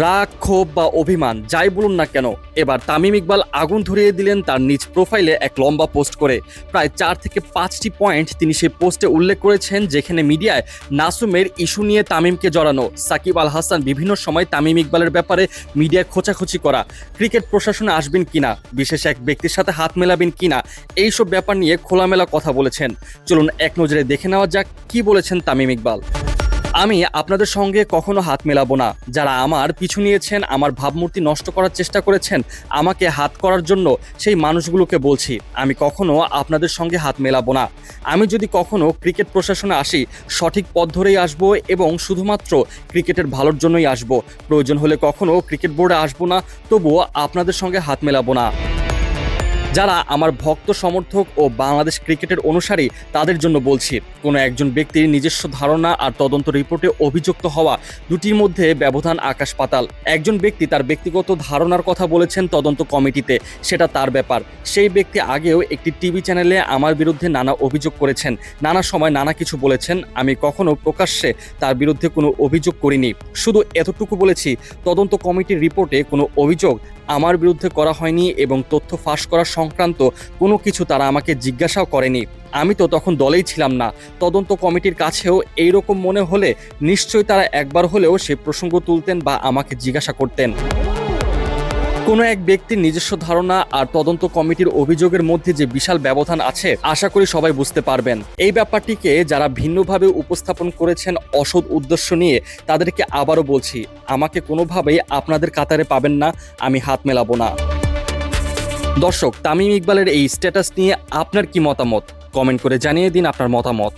রাগ, ক্ষোভ বা অভিমান, যাই বলুন না কেন, এবার তামিম ইকবাল আগুন ধরিয়ে দিলেন তার নিজ প্রোফাইলে এক লম্বা পোস্ট করে। প্রায় চার থেকে পাঁচটি পয়েন্ট তিনি সেই পোস্টে উল্লেখ করেছেন, যেখানে মিডিয়ায় নাসুমের ইস্যু নিয়ে তামিমকে জড়ানো, সাকিব আল হাসান বিভিন্ন সময় তামিম ইকবালের ব্যাপারে মিডিয়ায় খোঁচাখুচি করা, ক্রিকেট প্রশাসনে আসবেন কিনা, বিশেষ এক ব্যক্তির সাথে হাত মেলাবেন কিনা, এইসব ব্যাপার নিয়ে খোলামেলা কথা বলেছেন। চলুন এক নজরে দেখে নেওয়া যাক কি বলেছেন তামিম ইকবাল। আমি আপনাদের সঙ্গে কখনো হাত মেলাবো না। যারা আমার পিছু নিয়েছেন, আমার ভাবমূর্তি নষ্ট করার চেষ্টা করেছেন, আমাকে হাত করার জন্য সেই মানুষগুলোকে বলছি, আমি কখনো আপনাদের সঙ্গে হাত মেলাবো না। আমি যদি কখনো ক্রিকেট প্রশাসনে আসি, সঠিক পথ ধরেই আসব এবং শুধুমাত্র ক্রিকেটের ভালোর জন্যই আসব। প্রয়োজন হলে কখনো ক্রিকেট বোর্ডে আসব না, তবুও আপনাদের সঙ্গে হাত মেলাবো না। যারা আমার ভক্ত সমর্থক ও বাংলাদেশ ক্রিকেটের অনুসারী, তাদের জন্য বলছি, কোনো একজন ব্যক্তির নিজস্ব ধারণা আর তদন্ত রিপোর্টে অভিযুক্ত হওয়া দুটির মধ্যে ব্যবধান আকাশ পাতাল। একজন ব্যক্তি তার ব্যক্তিগত ধারণার কথা বলেছেন তদন্ত কমিটিতে, সেটা তার ব্যাপার। সেই ব্যক্তি আগেও একটি টিভি চ্যানেলে আমার বিরুদ্ধে নানা অভিযোগ করেছেন। নানা সময় নানা কিছু বলেছেন, আমি কখনো প্রকাশ্যে তার বিরুদ্ধে কোনো অভিযোগ করিনি। শুধু এতটুকু বলেছি, তদন্ত কমিটির রিপোর্টে কোনো অভিযোগ আমার বিরুদ্ধে করা হয়নি এবং তথ্য ফাঁস করা সংক্রান্ত কোনো কিছু তারা আমাকে জিজ্ঞাসাও করেনি। আমি তো তখন দলেই ছিলাম না। তদন্ত কমিটির কাছেও এই রকম মনে হলে নিশ্চয়ই তারা একবার হলেও সে প্রসঙ্গ তুলতেন বা আমাকে জিজ্ঞাসা করতেন। কোনো এক ব্যক্তির নিজস্ব ধারণা আর তদন্ত কমিটির অভিযোগের মধ্যে যে বিশাল ব্যবধান আছে, আশা করি সবাই বুঝতে পারবেন। এই ব্যাপারটিকে যারা ভিন্নভাবে উপস্থাপন করেছেন অসৎ উদ্দেশ্য নিয়ে, তাদেরকে আবারও বলছি, আমাকে কোনোভাবেই আপনাদের কাতারে পাবেন না, আমি হাত মেলাবো না। দর্শক, তামিম ইকবালের এই স্ট্যাটাস নিয়ে আপনার কি মতামত? কমেন্ট করে জানিয়ে দিন আপনার মতামত।